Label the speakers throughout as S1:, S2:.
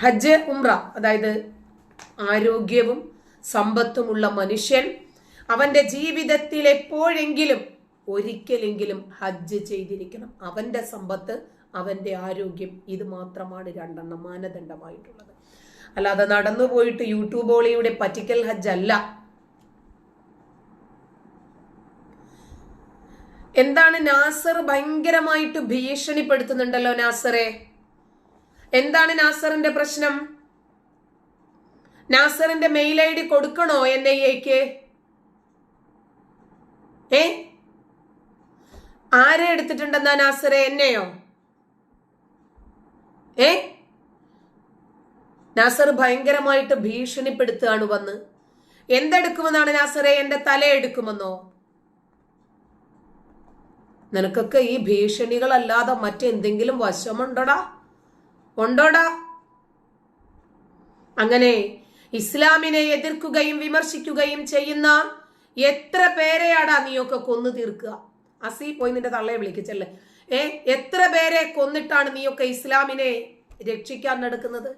S1: ഹജ്ജ് ഉംറ അതായത് ആരോഗ്യവും സമ്പത്തുമുള്ള മനുഷ്യൻ അവന്റെ ജീവിതത്തിൽ എപ്പോഴെങ്കിലും ഒരിക്കലെങ്കിലും ഹജ്ജ് ചെയ്തിരിക്കണം. അവന്റെ സമ്പത്ത് അവന്റെ ആരോഗ്യം ഇത് മാത്രമാണ് രണ്ടെണ്ണം മാനദണ്ഡമായിട്ടുള്ളത്. അല്ലാതെ നടന്നു പോയിട്ട് യൂട്യൂബ് ഓളിയുടെ പറ്റിക്കൽ ഹജ്ജ് അല്ല. എന്താണ് നാസർ ഭയങ്കരമായിട്ട് ഭീഷണിപ്പെടുത്തുന്നുണ്ടല്ലോ നാസറെ? എന്താണ് നാസറിന്റെ പ്രശ്നം? നാസറിന്റെ മെയിൽ ഐ ഡി കൊടുക്കണോ എൻ ഐ എക്ക്? ഏ? ആരെ എടുത്തിട്ടുണ്ടെന്നാ നാസറെ? എന്നെയോ? ഏ? നാസർ ഭയങ്കരമായിട്ട് ഭീഷണിപ്പെടുത്തുകയാണ് വന്ന്. എന്തെടുക്കുമെന്നാണ് നാസറെ? എന്റെ തല എടുക്കുമെന്നോ? നിനക്കൊക്കെ ഈ ഭീഷണികളല്ലാതെ മറ്റെന്തെങ്കിലും വശമുണ്ടോടാ. ഉണ്ടോടാ അങ്ങനെ ഇസ്ലാമിനെ എതിർക്കുകയും വിമർശിക്കുകയും ചെയ്യുന്ന എത്ര പേരെയാടാ നീയൊക്കെ കൊന്നു തീർക്കുക? അസി പോയി നിന്റെ തള്ളയെ വിളിക്കച്ചല്ലേ ഏ എത്ര പേരെ കൊന്നിട്ടാണ് നീയൊക്കെ ഇസ്ലാമിനെ രക്ഷിക്കാൻ നടക്കുന്നത്?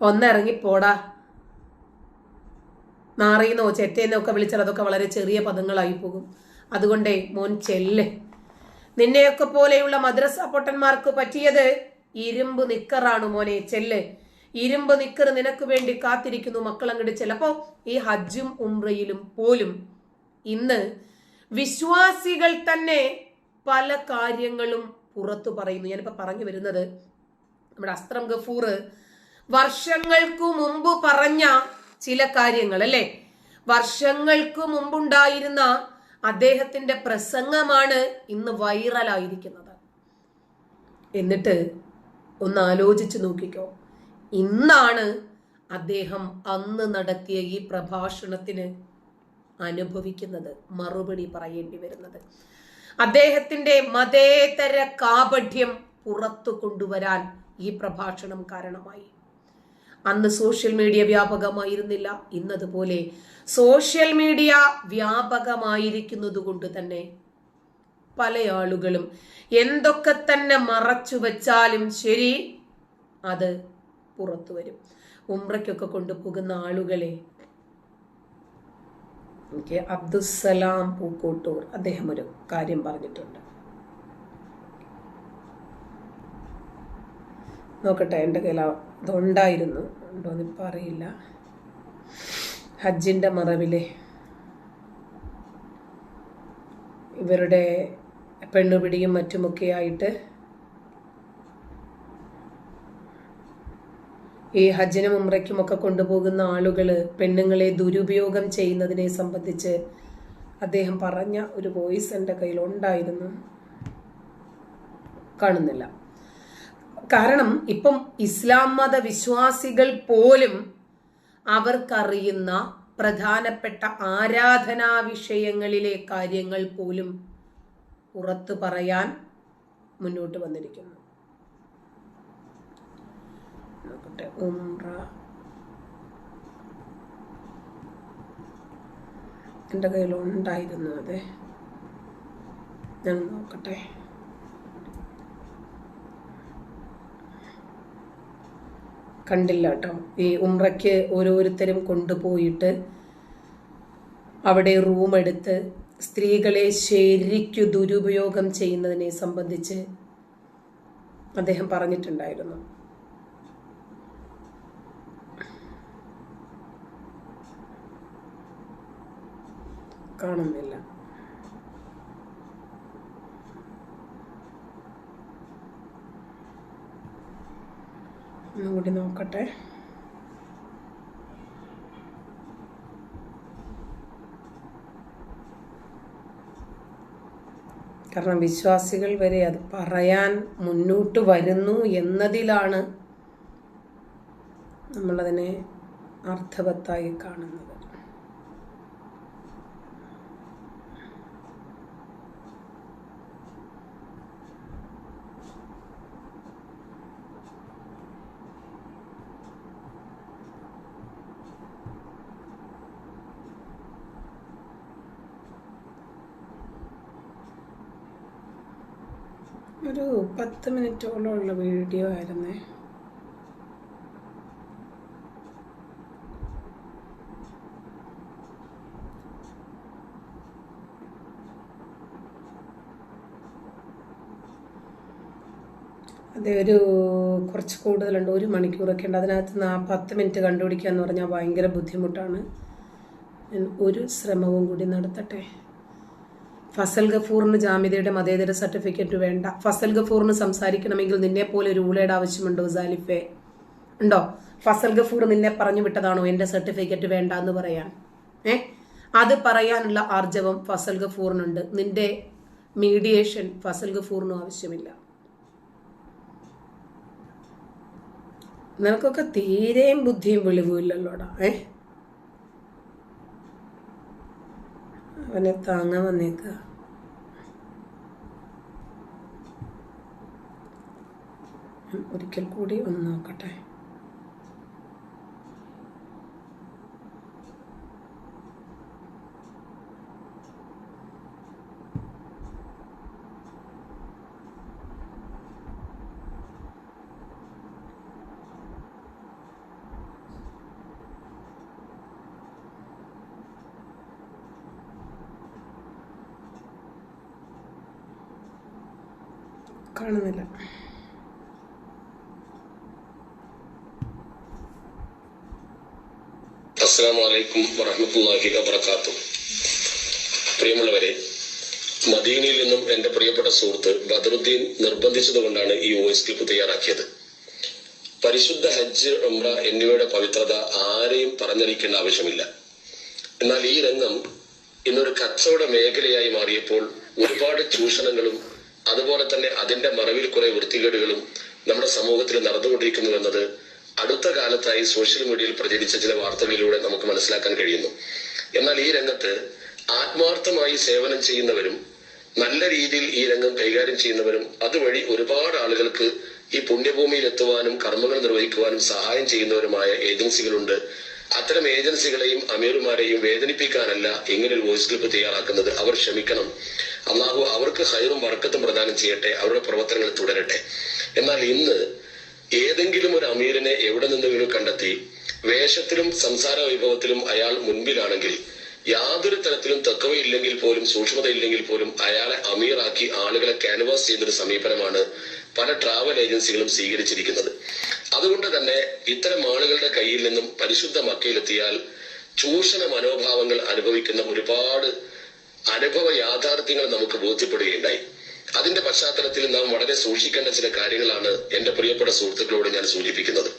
S1: ഒന്നിറങ്ങി പോടാ നാറിയെന്നോ ചെറ്റേന്നോ ഒക്കെ വിളിച്ചാൽ അതൊക്കെ വളരെ ചെറിയ പദങ്ങളായി പോകും. അതുകൊണ്ടേ മോൻ ചെല്ല്. നിന്നെയൊക്കെ പോലെയുള്ള മദ്രസ പൊട്ടന്മാർക്ക് പറ്റിയത് ഇരുമ്പ് നിക്കറാണ് മോനെ ചെല്ല്. ഇരുമ്പ് നിക്കർ നിനക്ക് വേണ്ടി കാത്തിരിക്കുന്നു മക്കൾ അങ്ങോട്ട് ചെല്ലപ്പോ ഈ ഹജ്ജും ഉംറയിലും പോലും ഇന്ന് വിശ്വാസികൾ തന്നെ പല കാര്യങ്ങളും പുറത്തു പറയുന്നു. ഞാനിപ്പോ പറഞ്ഞു വരുന്നത് നമ്മുടെ അസ്ത്രം ഗഫൂർ വർഷങ്ങൾക്കു മുമ്പ് പറഞ്ഞ ചില കാര്യങ്ങൾ അല്ലെ വർഷങ്ങൾക്ക് മുമ്പുണ്ടായിരുന്ന അദ്ദേഹത്തിന്റെ പ്രസംഗമാണ് ഇന്ന് വൈറലായിരിക്കുന്നത്. എന്നിട്ട് ഒന്ന് ആലോചിച്ച് നോക്കിക്കോ. ഇന്നാണ് അദ്ദേഹം അന്ന് നടത്തിയ ഈ പ്രഭാഷണത്തിന് അനുഭവിക്കുന്നത് മറുപടി പറയേണ്ടി വരുന്നത്. അദ്ദേഹത്തിന്റെ മതേതര കാപഠ്യം പുറത്തു കൊണ്ടുവരാൻ ഈ പ്രഭാഷണം കാരണമായി. അന്ന് സോഷ്യൽ മീഡിയ വ്യാപകമായിരുന്നില്ല. ഇന്നതുപോലെ സോഷ്യൽ മീഡിയ വ്യാപകമായിരിക്കുന്നത് കൊണ്ട് തന്നെ പല ആളുകളും എന്തൊക്കെ തന്നെ മറച്ചു വെച്ചാലും ശരി അത് പുറത്തു വരും. ഉമ്രയ്ക്കൊക്കെ കൊണ്ടുപോകുന്ന ആളുകളെ എനിക്ക് അബ്ദുസലാം പൂക്കോട്ടൂർ അദ്ദേഹം ഒരു കാര്യം പറഞ്ഞിട്ടുണ്ട്. നോക്കട്ടെ എന്റെ കയ്യിൽ അതുണ്ടായിരുന്നു ഉണ്ടോന്ന് ഇപ്പം അറിയില്ല. ഹജ്ജിന്റെ മറവിലെ ഇവരുടെ പെണ്ണുപിടിയും മറ്റുമൊക്കെ ആയിട്ട് ഈ ഹജ്ജിനും ഉമ്രയ്ക്കുമൊക്കെ കൊണ്ടുപോകുന്ന ആളുകൾ പെണ്ണുങ്ങളെ ദുരുപയോഗം ചെയ്യുന്നതിനെ സംബന്ധിച്ച് അദ്ദേഹം പറഞ്ഞ ഒരു വോയിസ് എന്റെ കയ്യിലുണ്ടായിരുന്നു. കാണുന്നില്ല. കാരണം ഇപ്പം ഇസ്ലാം മത വിശ്വാസികൾ പോലും അവർക്കറിയുന്ന പ്രധാനപ്പെട്ട ആരാധനാ വിഷയങ്ങളിലെ കാര്യങ്ങൾ പോലും പുറത്തു പറയാൻ മുന്നോട്ട് വന്നിരിക്കുന്നു. നോക്കട്ടെ ഉംറ. എന്റെ കയ്യിൽ ഉണ്ടായിരുന്നു അതെ. ഞാൻ നോക്കട്ടെ. കണ്ടില്ല കേട്ടോ. ഈ ഉമ്രയ്ക്ക് ഓരോരുത്തരും കൊണ്ടുപോയിട്ട് അവിടെ റൂം എടുത്ത് സ്ത്രീകളെ ശരിക്കു ദുരുപയോഗം ചെയ്യുന്നതിനെ സംബന്ധിച്ച് അദ്ദേഹം പറഞ്ഞിട്ടുണ്ടായിരുന്നു. കാണുന്നില്ല. ഒന്നുകൂടി നോക്കട്ടെ. കാരണം വിശ്വാസികൾ വരെ അത് പറയാൻ മുന്നോട്ട് വരുന്നു എന്നതിലാണ് നമ്മളതിനെ അർത്ഥവത്തായി കാണുന്നത്. ഒരു പത്ത് മിനിറ്റോളം ഉള്ള വീഡിയോ ആയിരുന്നേ. അതെ ഒരു കുറച്ച് കൂടുതലുണ്ട്. ഒരു മണിക്കൂറൊക്കെ ഉണ്ട്. അതിനകത്ത് ആ പത്ത് മിനിറ്റ് കണ്ടുപിടിക്കുക എന്ന് പറഞ്ഞാൽ ഭയങ്കര ബുദ്ധിമുട്ടാണ്. ഒരു ശ്രമവും കൂടി നടത്തട്ടെ? ഫസൽ ഗഫൂറിന് ജാമ്യതയുടെ മതേതര സർട്ടിഫിക്കറ്റ് വേണ്ട. ഫസൽ ഗഫൂറിന് സംസാരിക്കണമെങ്കിൽ നിന്നെ പോലെ ഒരു ഊളയുടെ ആവശ്യമുണ്ടോ സാലിഫെ? ഉണ്ടോ? ഫസൽ ഗഫൂർ നിന്നെ പറഞ്ഞു വിട്ടതാണോ എന്റെ സർട്ടിഫിക്കറ്റ് വേണ്ട എന്ന് പറയാൻ? ഏ? അത് പറയാനുള്ള ആർജവം ഫസൽ ഗഫൂറിനുണ്ട്. നിന്റെ മീഡിയേഷൻ ഫസൽ ഗഫൂറിനും ആവശ്യമില്ല. നിനക്കൊക്കെ തീരെയും ബുദ്ധിയും വെളിവുമില്ലല്ലോടാ. ഏ? അവനെ താങ്ങാൻ വന്നേക്കുക ഒരിക്കൽ കൂടി ഒന്ന് നോക്കട്ടെ. കാണുന്നില്ല.
S2: അസ്സാമലൈക്കും വറഹമത്തല്ലാഹി വബർക്കാത്തു പ്രിയമുള്ളവരെ മദീനയിൽ നിന്നും എന്റെ പ്രിയപ്പെട്ട സുഹൃത്ത് ബദറുദ്ദീൻ നിർബന്ധിച്ചതുകൊണ്ടാണ് ഈ വോയിസ് ക്ലിപ്പ് തയ്യാറാക്കിയത്. പരിശുദ്ധ ഹജ്ജ് ഉംറ എന്നിവയുടെ പവിത്രത ആരെയും പറഞ്ഞറിയിക്കേണ്ട ആവശ്യമില്ല. എന്നാൽ ഈ രംഗം ഇന്നൊരു കച്ചവട മേഖലയായി മാറിയപ്പോൾ ഒരുപാട് ചൂഷണങ്ങളും അതുപോലെ തന്നെ അതിന്റെ മറവിൽ കുറെ വൃത്തികേടുകളും നമ്മുടെ സമൂഹത്തിൽ നടന്നുകൊണ്ടിരിക്കുന്നു എന്നത് അടുത്ത കാലത്തായി സോഷ്യൽ മീഡിയയിൽ പ്രചരിച്ച ചില വാർത്തകളിലൂടെ നമുക്ക് മനസ്സിലാക്കാൻ കഴിയുന്നു. എന്നാൽ ഈ രംഗത്ത് ആത്മാർത്ഥമായി സേവനം ചെയ്യുന്നവരും നല്ല രീതിയിൽ ഈ രംഗം കൈകാര്യം ചെയ്യുന്നവരും അതുവഴി ഒരുപാട് ആളുകൾക്ക് ഈ പുണ്യഭൂമിയിൽ എത്തുവാനും കർമ്മങ്ങൾ നിർവഹിക്കുവാനും സഹായം ചെയ്യുന്നവരുമായ ഏജൻസികളുണ്ട്. അത്തരം ഏജൻസികളെയും അമീറുമാരെയും വേദനിപ്പിക്കാനല്ല ഇങ്ങനെ ഒരു വോയിസ് ക്ലിപ്പ് തയ്യാറാക്കുന്നത്. അവർ ക്ഷമിക്കണം. അള്ളാഹു അവർക്ക് ഹൈറും വർക്കത്തും പ്രദാനം ചെയ്യട്ടെ അവരുടെ പ്രവർത്തനങ്ങൾ തുടരട്ടെ. എന്നാൽ ഇന്ന് ഏതെങ്കിലും ഒരു അമീറിനെ എവിടെ നിന്നെങ്കിലും കണ്ടെത്തി? വേഷത്തിലും സംസാര വൈഭവത്തിലും അയാൾ മുൻപിലാണെങ്കിൽ യാതൊരു തരത്തിലും തക്കവയില്ലെങ്കിൽ പോലും സൂക്ഷ്മതയില്ലെങ്കിൽ പോലും അയാളെ അമീറാക്കി ആളുകളെ ക്യാൻവാസ് ചെയ്യുന്നൊരു സമീപനമാണ് പല ട്രാവൽ ഏജൻസികളും സ്വീകരിച്ചിരിക്കുന്നത്. അതുകൊണ്ട് തന്നെ ഇത്തരം ആളുകളുടെ കയ്യിൽ നിന്നും പരിശുദ്ധ മക്കയിലെത്തിയാൽ ചൂഷണ മനോഭാവങ്ങൾ അനുഭവിക്കുന്ന ഒരുപാട് അനുഭവ യാഥാർത്ഥ്യങ്ങൾ നമുക്ക് ബോധ്യപ്പെടുകയുണ്ടായി. അതിന്റെ പശ്ചാത്തലത്തിൽ നാം വളരെ സൂക്ഷിക്കേണ്ട ചില കാര്യങ്ങളാണ് എന്റെ പ്രിയപ്പെട്ട സുഹൃത്തുക്കളോട് ഞാൻ സൂചിപ്പിക്കുന്നത്.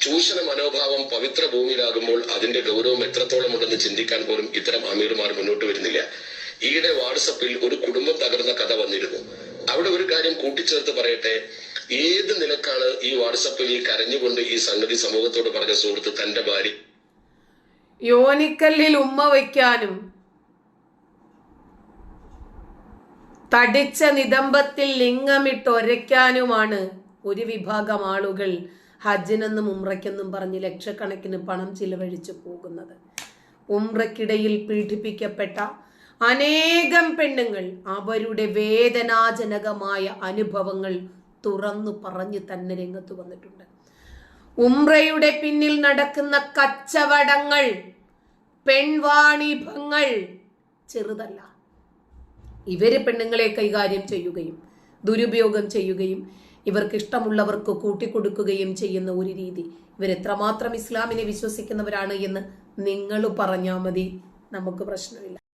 S2: ചൂഷണ മനോഭാവം പവിത്ര ഭൂമിയിലാകുമ്പോൾ അതിന്റെ ഗൗരവം എത്രത്തോളം ഉണ്ടെന്ന് ചിന്തിക്കാൻ പോലും ഇത്തരം അമീർമാർ മുന്നോട്ട് വരുന്നില്ല. ഈയിടെ വാട്സപ്പിൽ ഒരു കുടുംബം തകർന്ന കഥ വന്നിരുന്നു. അവിടെ ഒരു കാര്യം കൂട്ടിച്ചേർത്ത് പറയട്ടെ. ഏത് നിലക്കാണ് ഈ വാട്സപ്പിൽ ഈ കരഞ്ഞുകൊണ്ട് ഈ സംഗതി സമൂഹത്തോട് പറഞ്ഞ സുഹൃത്ത് തന്റെ ഭാര്യ?
S1: യോനിക്കല്ലിൽ ഉമ്മ വയ്ക്കാനും തടിച്ച നിതംബത്തിൽ ലിംഗമിട്ടൊരയ്ക്കാനുമാണ് ഒരു വിഭാഗം ആളുകൾ ഹജ്ജിനെന്നും ഉമ്രയ്ക്കെന്നും പറഞ്ഞ് ലക്ഷക്കണക്കിന് പണം ചിലവഴിച്ചു പോകുന്നത്. ഉമ്രക്കിടയിൽ പീഡിപ്പിക്കപ്പെട്ട അനേകം പെണ്ണുങ്ങൾ അവരുടെ വേദനാജനകമായ അനുഭവങ്ങൾ തുറന്നു പറഞ്ഞു തന്നെ രംഗത്ത് വന്നിട്ടുണ്ട്. ഉംറയുടെ പിന്നിൽ നടക്കുന്ന കച്ചവടങ്ങൾ പെൺവാണിഭങ്ങൾ ചെറുതല്ല. ഇവർ പെണ്ണുങ്ങളെ കൈകാര്യം ചെയ്യുകയും ദുരുപയോഗം ചെയ്യുകയും ഇവർക്ക് ഇഷ്ടമുള്ളവർക്ക് കൂട്ടിക്കൊടുക്കുകയും ചെയ്യുന്ന ഒരു രീതി. ഇവരെത്രമാത്രം ഇസ്ലാമിനെ വിശ്വസിക്കുന്നവരാണ് എന്ന് നിങ്ങൾ പറഞ്ഞാൽ മതി. നമുക്ക് പ്രശ്നമില്ല.